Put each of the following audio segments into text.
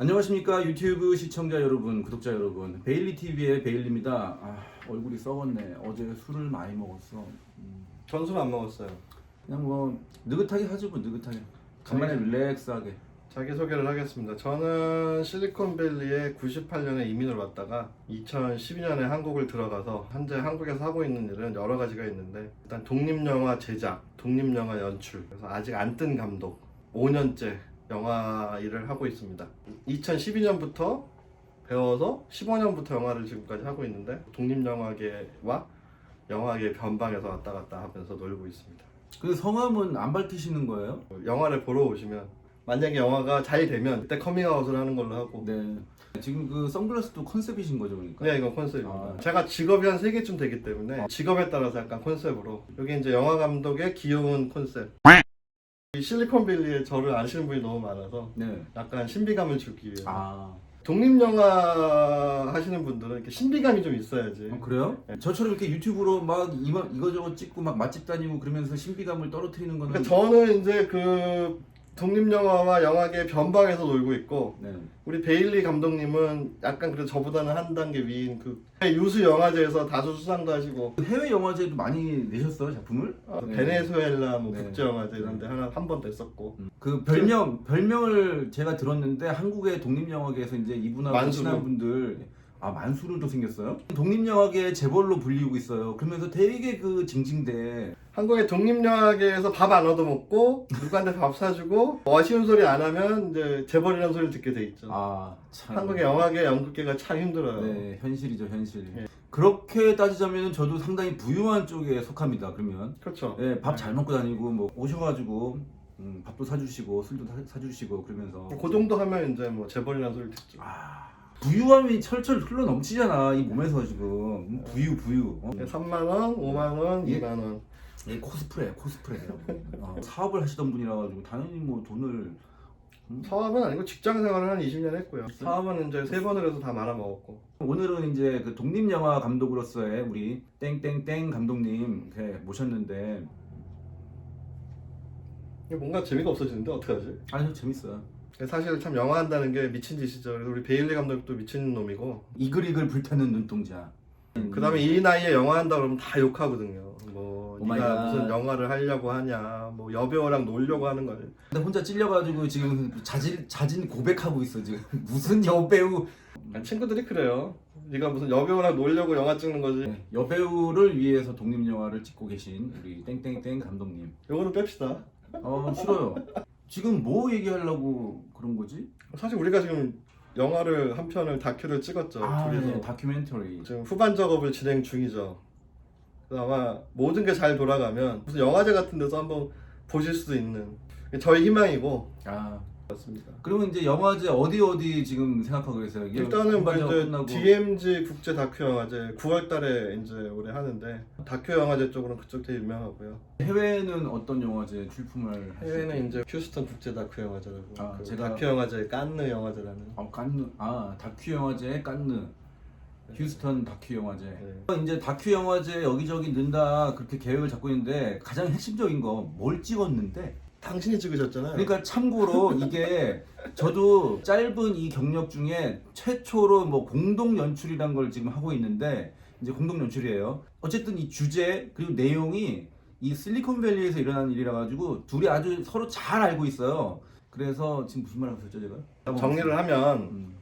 안녕하십니까 유튜브 시청자 여러분, 구독자 여러분, 베일리 TV의 베일리입니다. 아, 얼굴이 썩었네. 어제 술을 많이 먹었어. 음, 전술 안 먹었어요. 그냥 뭐 느긋하게 하죠, 뭐 느긋하게. 간만에 릴렉스하게. 자기 소개를 하겠습니다. 저는 실리콘밸리에 98년에 이민을 왔다가 2012년에 한국을 들어가서 현재 한국에서 하고 있는 일은 여러 가지가 있는데 일단 독립 영화 제작, 독립 영화 연출 그래서 아직 안 뜬 감독 5년째 영화 일을 하고 있습니다. 2012년부터 배워서 15년부터 영화를 지금까지 하고 있는데 독립영화계와 영화계 변방에서 왔다 갔다 하면서 놀고 있습니다. 그 성함은 안 밝히시는 거예요? 영화를 보러 오시면 만약에 영화가 잘 되면 그때 커밍아웃을 하는 걸로 하고 네. 지금 그 선글라스도 컨셉이신 거죠, 그러니까? 네 이건 컨셉입니다 아. 제가 직업이 한 3개쯤 되기 때문에 직업에 따라서 약간 컨셉으로 여기 이제 영화 감독의 귀여운 컨셉 이 실리콘밸리에 저를 아시는 분이 너무 많아서 네. 약간 신비감을 주기 위해 아, 독립영화 하시는 분들은 이렇게 신비감이 좀 있어야지 어, 그래요? 네. 저처럼 이렇게 유튜브로 막 이거, 이거저거 찍고 막 맛집 다니고 그러면서 신비감을 떨어뜨리는 거는 그러니까 저는 이제 그 독립영화와 영화계 변방에서 놀고 있고 네. 우리 베일리 감독님은 약간 그래도 저보다는 한 단계 위인 그 유수 영화제에서 다수 수상도 하시고 해외 영화제도 많이 내셨어요 작품을? 어, 네. 베네수엘라 뭐 네. 국제 영화제 이런 데 하나 한번 냈었고 음. 그 별명 별명을 제가 들었는데 한국의 독립 영화계에서 이제 이분하고. 친한 분들 아 만수르도 생겼어요? 독립영화계 재벌로 불리고 있어요. 그러면서 되게 그 징징대. 한국의 독립영화계에서 밥 안 얻어먹고 누구한테 밥 사주고 아쉬운 소리 안 하면 이제 재벌이라는 소리를 듣게 돼 있죠 아 참. 한국의 영화계, 연극계가 참 힘들어요 네 현실이죠 현실. 예. 그렇게 따지자면 저도 상당히 부유한 쪽에 속합니다. 그러면 그렇죠 네, 밥 잘 먹고 다니고 뭐 오셔가지고 음, 밥도 사주시고 술도 사- 사주시고 그러면서 그 정도 하면 이제 뭐 재벌이라는 소리를 듣죠 아 부유함이 철철 흘러 넘치잖아 이 몸에서 지금. 음, 부유 부유. 어? 3만 원, 5만 원, 예. 2만 원. 예, 코스프레 코스프레 어, 사업을 하시던 분이라 가지고 당연히 뭐 돈을 음. 사업은 아니고 직장 생활을 한 20년 했고요. 사업은 이제 세 번을 해서 다 말아 먹었고. 오늘은 이제 그 독립 영화 감독으로서의 우리 땡땡땡 감독님 이렇게 모셨는데. 뭔가 재미가 없어지는데 어떡하지? 아주 재밌어요 사실 참 영화 한다는 게 미친 짓이죠 그래서 우리 베일리 감독도 미친 놈이고 이글이글 불타는 눈동자 그 다음에 이 나이에 영화 한다 그러면 다 욕하거든요. 뭐 네가 갓. 무슨 영화를 하려고 하냐, 뭐 여배우랑 놀려고 하는 거예요. 근데 혼자 찔려가지고 지금 자진 자진 고백하고 있어 지금 무슨 여배우 아니, 친구들이 그래요. 네가 무슨 여배우랑 놀려고 영화 찍는 거지. 네, 여배우를 위해서 독립 영화를 찍고 계신 우리 땡땡땡 감독님 요거는 뺍시다. 어 싫어요 지금 뭐 얘기하려고 그런 거지? 사실 우리가 지금 영화를 한 편을 다큐를 찍었죠. 아, 둘이서 네, 다큐멘터리 지금 후반 작업을 진행 중이죠. 아마 모든 게 잘 돌아가면 무슨 영화제 같은 데서 한번 보실 수도 있는 저희 희망이고 아 맞습니다. 그러면 이제 영화제 어디 어디 지금 생각하고 계세요? 이게 일단은 뭐 이제 끝나고 DMZ 국제 다큐 영화제 9월달에 이제 올해 하는데 다큐 영화제 쪽으로는 그쪽 되게 유명하고요. 해외는 어떤 영화제 출품을 해외는 이제 휴스턴 국제 다큐 영화제라고 아, 그 제가- 다큐 영화제 깐느 영화제라는 아 깐느 아 다큐 영화제 깐느 휴스턴 다큐 영화제 네. 이제 다큐 영화제 여기저기 넣는다 그렇게 계획을 잡고 있는데 가장 핵심적인 거 뭘 찍었는데 당신이 찍으셨잖아요. 그러니까 참고로 이게 저도 짧은 이 경력 중에 최초로 뭐 공동 연출이란 걸 지금 하고 있는데 이제 공동 연출이에요. 어쨌든 이 주제 그리고 내용이 이 실리콘밸리에서 일어난 일이라 가지고 둘이 아주 서로 잘 알고 있어요. 그래서 지금 무슨 말 하고 있었죠 제가? 정리를 하면 음.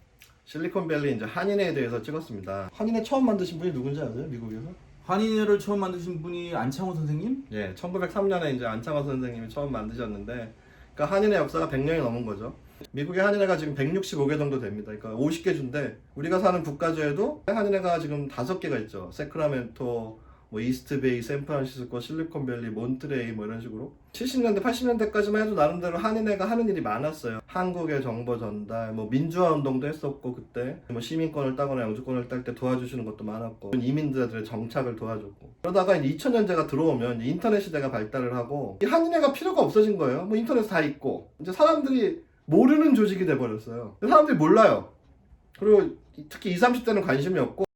실리콘밸리 이제 한인에 대해서 찍었습니다. 한인에 처음 만드신 분이 누군지 아세요? 미국에서? 환인회를 처음 만드신 분이 안창호 선생님? 예, 1903년에 이제 안창호 선생님이 처음 만드셨는데, 그러니까 한인의 역사가 100년이 넘은 거죠. 미국의 한인회가 지금 165개 정도 됩니다. 그러니까 50개 주인데 우리가 사는 국가주에도 한인회가 지금 5개가 있죠. 세크라멘토, 뭐 이스트베이, 샌프란시스코, 실리콘밸리, 몬트레이 뭐 이런 식으로 70년대, 80년대까지만 해도 나름대로 한인회가 하는 일이 많았어요. 한국의 정보 전달, 뭐 민주화 운동도 했었고 그때 뭐 시민권을 따거나 영주권을 딸 때 도와주시는 것도 많았고 이민자들의 정착을 도와줬고 그러다가 이제 2000년대가 들어오면 인터넷 시대가 발달을 하고 이 한인회가 필요가 없어진 거예요. 뭐 인터넷 다 있고 이제 사람들이 모르는 조직이 돼 버렸어요. 사람들이 몰라요. 그리고 특히 20, 30대는 관심이 없고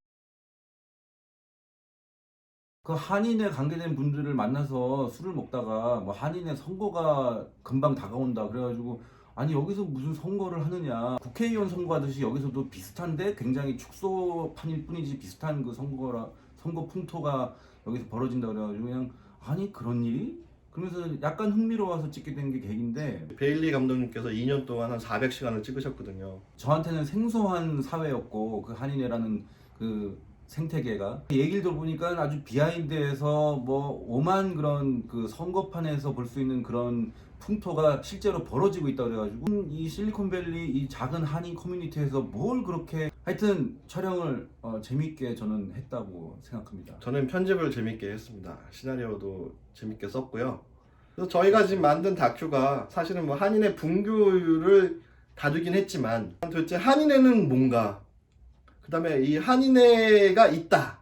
그 한인에 관계된 분들을 만나서 술을 먹다가 뭐 한인의 선거가 금방 다가온다 그래가지고 아니 여기서 무슨 선거를 하느냐 국회의원 선거하듯이 여기서도 비슷한데 굉장히 축소판일 뿐이지 비슷한 그 선거라 선거 풍토가 여기서 벌어진다 그래가지고 그냥 아니 그런 일이 그러면서 약간 흥미로워서 찍게 된 게 계기인데 베일리 감독님께서 2년 동안 한 400시간을 찍으셨거든요. 저한테는 생소한 사회였고 그 한인회라는 그 생태계가 얘기를 들어보니까 아주 비하인드에서 뭐 오만 그런 그 선거판에서 볼 수 있는 그런 풍토가 실제로 벌어지고 있다 그래가지고 음, 이 실리콘밸리 이 작은 한인 커뮤니티에서 뭘 그렇게 하여튼 촬영을 어, 재밌게 저는 했다고 생각합니다. 저는 편집을 재밌게 했습니다. 시나리오도 재밌게 썼고요. 그래서 저희가 지금 만든 다큐가 사실은 뭐 한인의 분교를 다루긴 했지만 도대체 한인회는 뭔가 그 다음에 이 한인회가 있다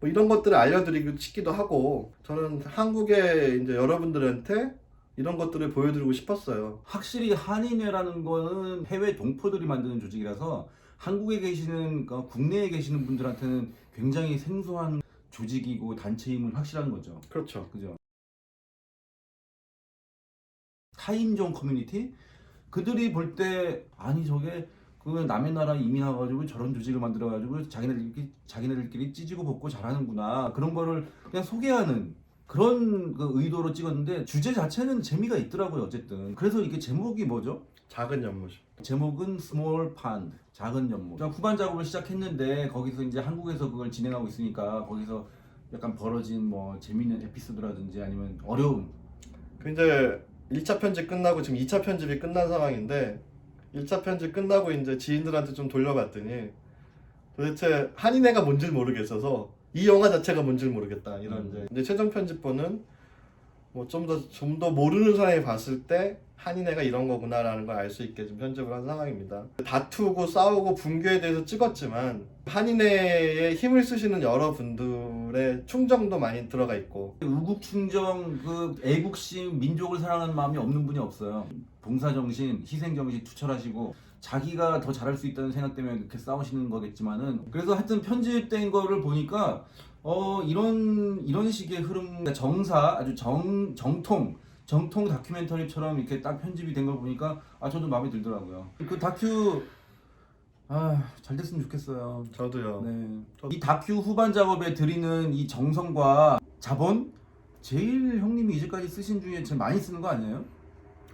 뭐 이런 것들을 알려드리고 싶기도 하고 저는 한국의 이제 여러분들한테 이런 것들을 보여드리고 싶었어요. 확실히 한인회라는 거는 해외 동포들이 만드는 조직이라서 한국에 계시는 어, 국내에 계시는 분들한테는 굉장히 생소한 조직이고 단체임은 확실한 거죠. 그렇죠. 그죠? 타인종 커뮤니티 그들이 볼 때 아니 저게 그 남의 나라 이민 와가지고 저런 조직을 만들어가지고 자기네들끼리 자기네들끼리 찢고 벗고 잘하는구나 그런 거를 그냥 소개하는 그런 그 의도로 찍었는데 주제 자체는 재미가 있더라고요 어쨌든 그래서 이게 제목이 뭐죠? 작은 연못이. 제목은 Small Pond 작은 연못. 그냥 후반 작업을 시작했는데 거기서 이제 한국에서 그걸 진행하고 있으니까 거기서 약간 벌어진 뭐 재밌는 에피소드라든지 아니면 어려움. 그 이제 1차 편집 끝나고 지금 2차 편집이 끝난 상황인데 1차 편집 끝나고 이제 지인들한테 좀 돌려봤더니 도대체 한인회가 뭔지 모르겠어서 이 영화 자체가 뭔지 모르겠다 이런 음. 이제 근데 최종 편집본은 뭐 좀 더 좀 더 모르는 사람이 봤을 때 한인회가 이런 거구나라는 걸 알 수 있게 좀 편집을 한 상황입니다. 다투고 싸우고 분교에 대해서 찍었지만 한인회에 힘을 쓰시는 여러분들의 충정도 많이 들어가 있고 우국 충정 그 애국심 민족을 사랑하는 마음이 없는 분이 없어요. 봉사 정신, 희생 정신 투철하시고 자기가 더 잘할 수 있다는 생각 때문에 그렇게 싸우시는 거겠지만은 그래서 하여튼 편집된 거를 보니까 어 이런 이런 식의 흐름 그러니까 정사 아주 정 정통 정통 다큐멘터리처럼 이렇게 딱 편집이 된 걸 보니까 아 저도 마음에 들더라고요. 그 다큐 아 잘 됐으면 좋겠어요. 저도요. 네. 이 다큐 후반 작업에 들이는 이 정성과 자본 제일 형님이 이제까지 쓰신 중에 제일 많이 쓰는 거 아니에요?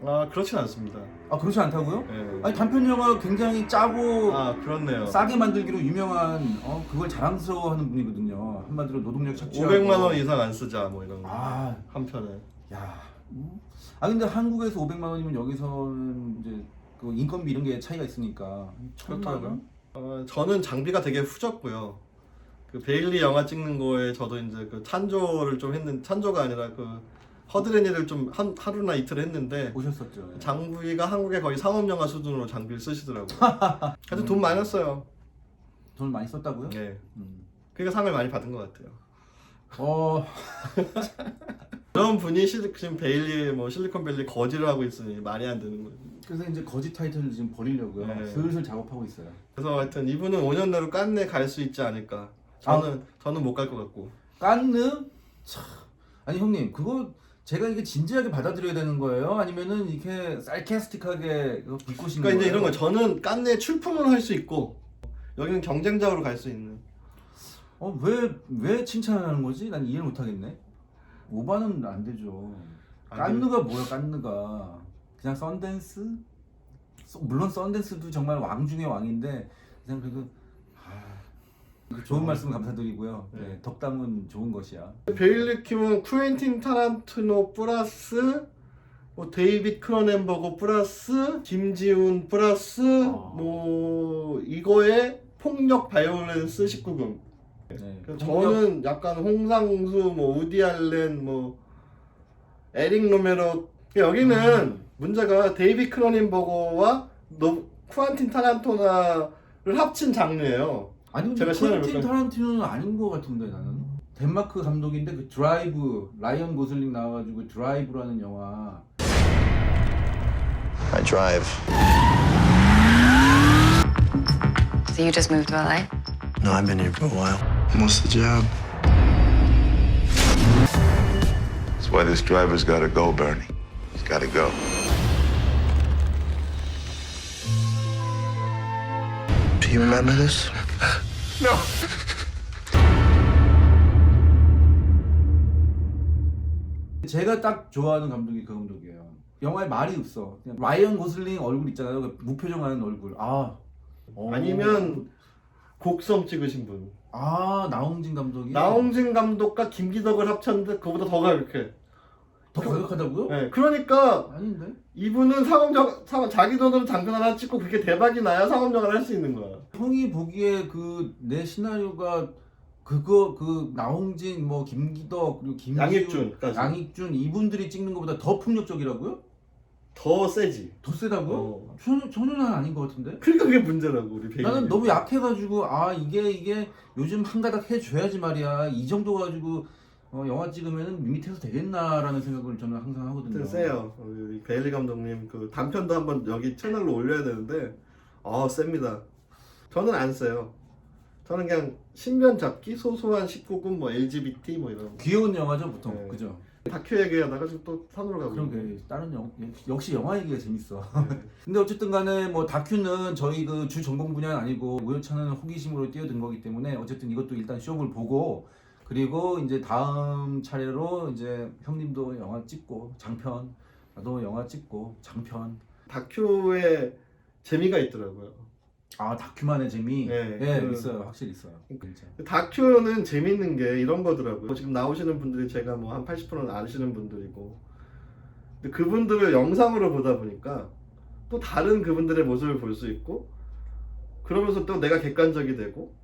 아 그렇진 않습니다. 아 그렇지 않다고요? 예. 아니 단편 영화 굉장히 짜고 아 그렇네요. 싸게 만들기로 유명한 어 그걸 자랑스러워하는 분이거든요. 한마디로 노동력 착취하고 500만 원 이상 안 쓰자 뭐 이런 거. 아, 한 편에. 야. 음. 아 근데 한국에서 500만 원이면 여기서는 이제 그 인건비 이런 게 차이가 있으니까 천만 원? 어, 저는 장비가 되게 후졌고요. 그 베일리 영화 찍는 거에 저도 이제 그 찬조를 좀 했는 찬조가 아니라 그 허드레니를 좀한 하루나 이틀 했는데 보셨었죠? 예. 장비가 한국에 거의 상업 영화 수준으로 장비를 쓰시더라고요. 하여튼 돈 많이 썼어요. 돈을 많이 썼다고요? 예. 음. 그러니까 상을 많이 받은 것 같아요. 어 그런 분이 실, 지금 베일리 뭐 실리콘밸리 거지를 하고 있으니 말이 안 되는 거죠. 그래서 이제 거짓 타이틀을 지금 버리려고요. 네. 슬슬 작업하고 있어요. 그래서 하여튼 이분은 5년 내로 깐내 갈수 있지 않을까. 저는 저는 못 갈 것 같고. 깐느? 참. 아니 형님 그거 제가 이게 진지하게 받아들여야 되는 거예요? 아니면은 이렇게 쌀캐스틱하게 비꼬시는 그러니까 이제? 이런 거 저는 깐내 출품을 할수 있고 여기는 경쟁자로 갈 수 있는. 어왜 왜 칭찬을 하는 거지? 난 이해를 못 하겠네. 오바는 안 되죠. 안 깐느가 뭐야 깐느가 그냥 썬댄스? 써- 물론 썬댄스도 정말 왕 중의 왕인데 그냥 아, 좋은 말씀 감사드리고요. 네, 네. 덕담은 좋은 것이야. 베일리 킴은 쿠엔틴 타란티노 플러스 뭐 데이빗 크로넨버거 플러스 김지훈 플러스 아. 뭐 이거에 폭력 바이올렌스 19금. 네. 그래서 저는 약간 홍상수, 뭐 우디 알렌, 뭐 에릭 로메로 여기는 음. 문제가 데이비 크로닌버거와 노, 쿠안틴 타란토나를 합친 장르예요. 아니 근데 제가 신화를 퀸틴 볼까요? 타란티노는 아닌 것 같은데 나는 덴마크 감독인데 그 드라이브 라이언 고슬링 나와가지고 드라이브라는 영화 I drive. So you just moved to LA? No, I've been here for a while. And what's the job? That's why this driver's got to go, Bernie. He's got to go. Do you remember this? 제가 딱 좋아하는 감독이 그 감독이에요. 영화에 말이 없어. 그냥 라이언 고슬링 얼굴 있잖아요. 그 무표정하는 얼굴. 아. 어. 아니면 곡성 찍으신 분. 아 나홍진 감독이 나홍진 감독과 김기덕을 합쳤는데 그거보다 더 가격해. 더 과격하다고요? 네, 그러니까 아닌데? 이분은 상업적 상업 자기 돈으로 장편 하나 찍고 그게 대박이 나야 상업 영화를 할수 있는 거야. 형이 보기에 그 내 시나리오가 그거 그 나홍진 뭐 김기덕 그리고 김지훈 양익준까지. 양익준 이분들이 찍는 것보다 더 폭력적이라고요? 더 세지. 더 세다고요? 어. 전혀 전혀 아닌 것 같은데? 그러니까 그게 문제라고 우리 배우. 나는 너무 약해가지고 아 이게 이게 요즘 한 가닥 해줘야지 말이야 이 정도 가지고 어, 영화 찍으면 밋밋해서 되겠나라는 생각을 저는 항상 하거든요. 세요. 우리 베일리 감독님 그 단편도 한번 여기 채널로 올려야 되는데 어 셉니다. 저는 안 세요. 저는 그냥 신변 잡기 소소한 19금 뭐 LGBT 뭐 이런 귀여운 영화죠 보통 네. 그죠? 다큐 얘기하다가 지금 또 산으로 가고 그런. 게 다른 영 역시 영화 얘기가 재밌어. 네. 근데 어쨌든 간에 뭐 다큐는 저희 그 주 전공 분야는 아니고 우연찮은 호기심으로 뛰어든 거기 때문에 어쨌든 이것도 일단 시험을 보고 그리고 이제 다음 차례로 이제 형님도 영화 찍고 장편 나도 영화 찍고 장편. 다큐에 재미가 있더라고요. 아 다큐만의 재미? 네, 예 그- 있어요. 확실히 있어요. 진짜. 다큐는 재밌는 게 이런 거더라고요. 지금 나오시는 분들이 제가 뭐 한 80%는 아시는 분들이고, 근데 그분들을 영상으로 보다 보니까 또 다른 그분들의 모습을 볼 수 있고, 그러면서 또 내가 객관적이 되고,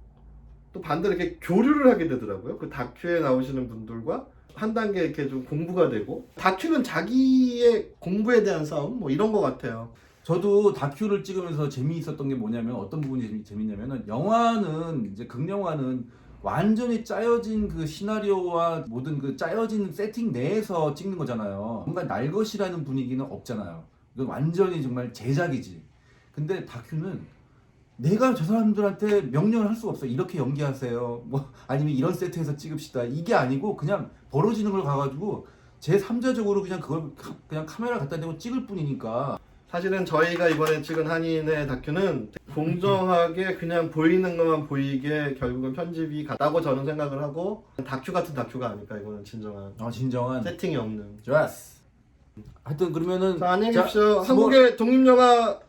또 반대로 이렇게 교류를 하게 되더라고요. 그 다큐에 나오시는 분들과 한 단계 이렇게 좀 공부가 되고, 다큐는 자기의 공부에 대한 싸움 뭐 이런 거 같아요. 저도 다큐를 찍으면서 재미있었던 게 뭐냐면 어떤 부분이 재미, 재밌냐면은 영화는 이제 극영화는 완전히 짜여진 그 시나리오와 모든 그 짜여진 세팅 내에서 찍는 거잖아요. 뭔가 날 것이라는 분위기는 없잖아요. 완전히 정말 제작이지. 근데 다큐는 내가 저 사람들한테 명령을 할 수가 없어. 이렇게 연기하세요. 뭐 아니면 이런 세트에서 찍읍시다. 이게 아니고 그냥 벌어지는 걸 가가지고 제 3자적으로 그냥 그걸 카- 그냥 카메라 갖다 대고 찍을 뿐이니까 사실은 저희가 이번에 찍은 한인의 다큐는 공정하게 그냥 보이는 것만 보이게 결국은 편집이 갔다고 저는 생각을 하고 다큐 같은 다큐가 아닐까 이거는 진정한 아 진정한 세팅이 없는 좋았어. 하여튼 그러면은 자 안녕히 자, 계십시오 스몰- 한국의 독립영화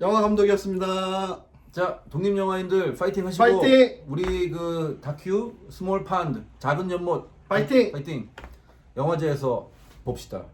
영화 감독이었습니다 자 독립 영화인들 파이팅 하시고 파이팅! 우리 그 다큐 스몰 판드 작은 연못 파이팅! 파이팅 영화제에서 봅시다.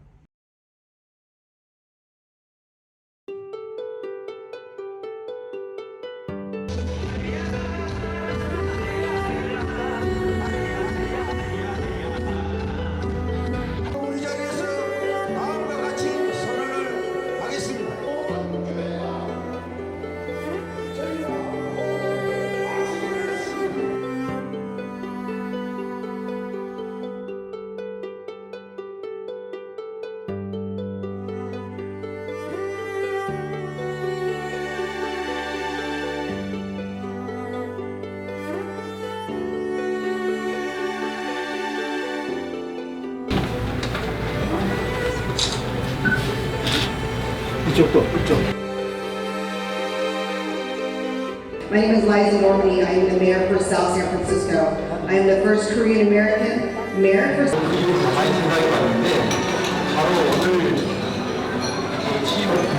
이쪽도 이쪽 My name is Liza Normandy. I am the mayor for South San Francisco. I am the first Korean American mayor for 많이 생각이 많은데 바로 오늘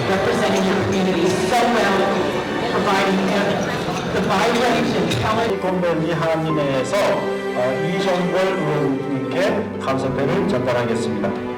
representing your community so well, providing the vibrant and talented 공동 이한인회에서 어, 이종걸 의원님께 감사패를 전달하겠습니다.